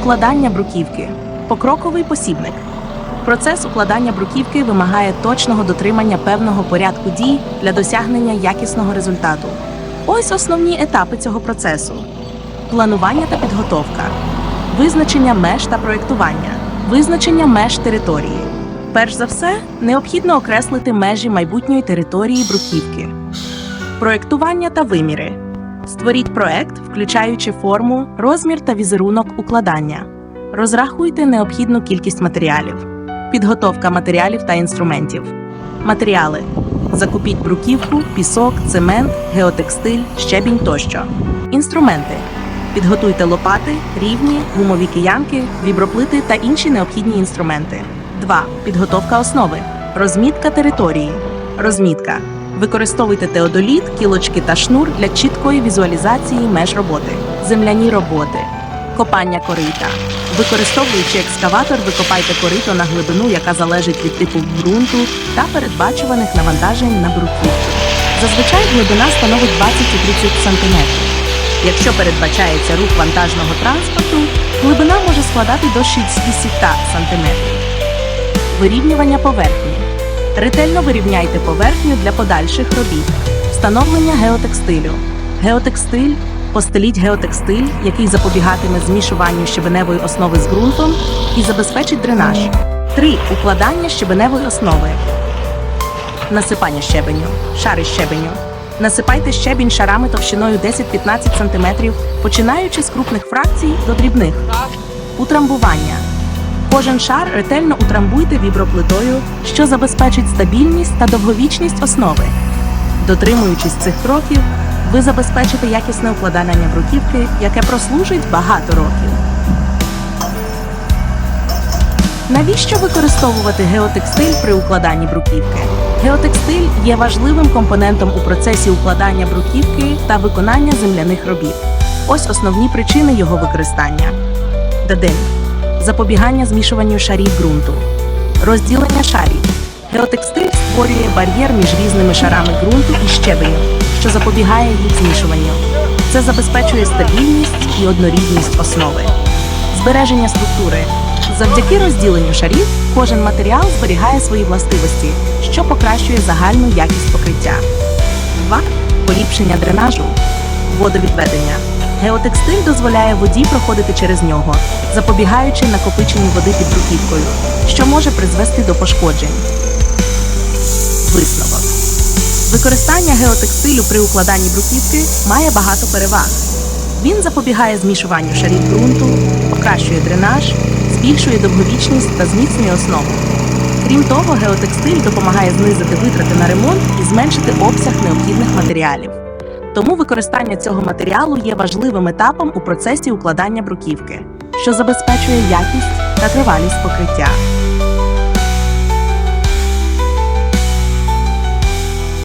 Укладання бруківки. Покроковий посібник. Процес укладання бруківки вимагає точного дотримання певного порядку дій для досягнення якісного результату. Ось основні етапи цього процесу: планування та підготовка, визначення меж та проєктування, визначення меж території. Перш за все, необхідно окреслити межі майбутньої території бруківки, проєктування та виміри. Створіть проект, включаючи форму, розмір та візерунок укладання. Розрахуйте необхідну кількість матеріалів. Підготовка матеріалів та інструментів. Матеріали: закупіть бруківку, пісок, цемент, геотекстиль, щебінь тощо. Інструменти: підготуйте лопати, рівні, гумові киянки, віброплити та інші необхідні інструменти. 2. Підготовка основи. Розмітка території. Розмітка. Використовуйте теодоліт, кілочки та шнур для чіткої візуалізації меж роботи. Земляні роботи. Копання корита. Використовуючи екскаватор, викопайте корито на глибину, яка залежить від типу ґрунту та передбачуваних навантажень на бруківку. Зазвичай глибина становить 20-30 см. Якщо передбачається рух вантажного транспорту, глибина може складати до 60 см. Вирівнювання поверхні. Ретельно вирівняйте поверхню для подальших робіт. Встановлення геотекстилю. Геотекстиль постеліть геотекстиль, який запобігатиме змішуванню щебеневої основи з ґрунтом і забезпечить дренаж. 3. Укладання щебеневої основи. Насипання щебеню. Шари щебеню. Насипайте щебінь шарами товщиною 10-15 см, починаючи з крупних фракцій до дрібних. Утрамбування. Кожен шар ретельно утрамбуйте віброплитою, що забезпечить стабільність та довговічність основи. Дотримуючись цих кроків, ви забезпечите якісне укладання бруківки, яке прослужить багато років. Навіщо використовувати геотекстиль при укладанні бруківки? Геотекстиль є важливим компонентом у процесі укладання бруківки та виконання земляних робіт. Ось основні причини його використання: Дедень. Запобігання змішуванню шарів ґрунту, розділення шарів. Геотекстиль створює бар'єр між різними шарами ґрунту і щебеню, що запобігає їх змішуванню. Це забезпечує стабільність і однорідність основи. Збереження структури. Завдяки розділенню шарів кожен матеріал зберігає свої властивості, що покращує загальну якість покриття. 2. Поліпшення дренажу. Водовідведення. Геотекстиль дозволяє воді проходити через нього, запобігаючи накопиченню води під бруківкою, що може призвести до пошкоджень. Висновок. Використання геотекстилю при укладанні бруківки має багато переваг. Він запобігає змішуванню шарів ґрунту, покращує дренаж, збільшує довговічність та зміцнює основу. Крім того, геотекстиль допомагає знизити витрати на ремонт і зменшити обсяг необхідних матеріалів. Тому використання цього матеріалу є важливим етапом у процесі укладання бруківки, що забезпечує якість та тривалість покриття.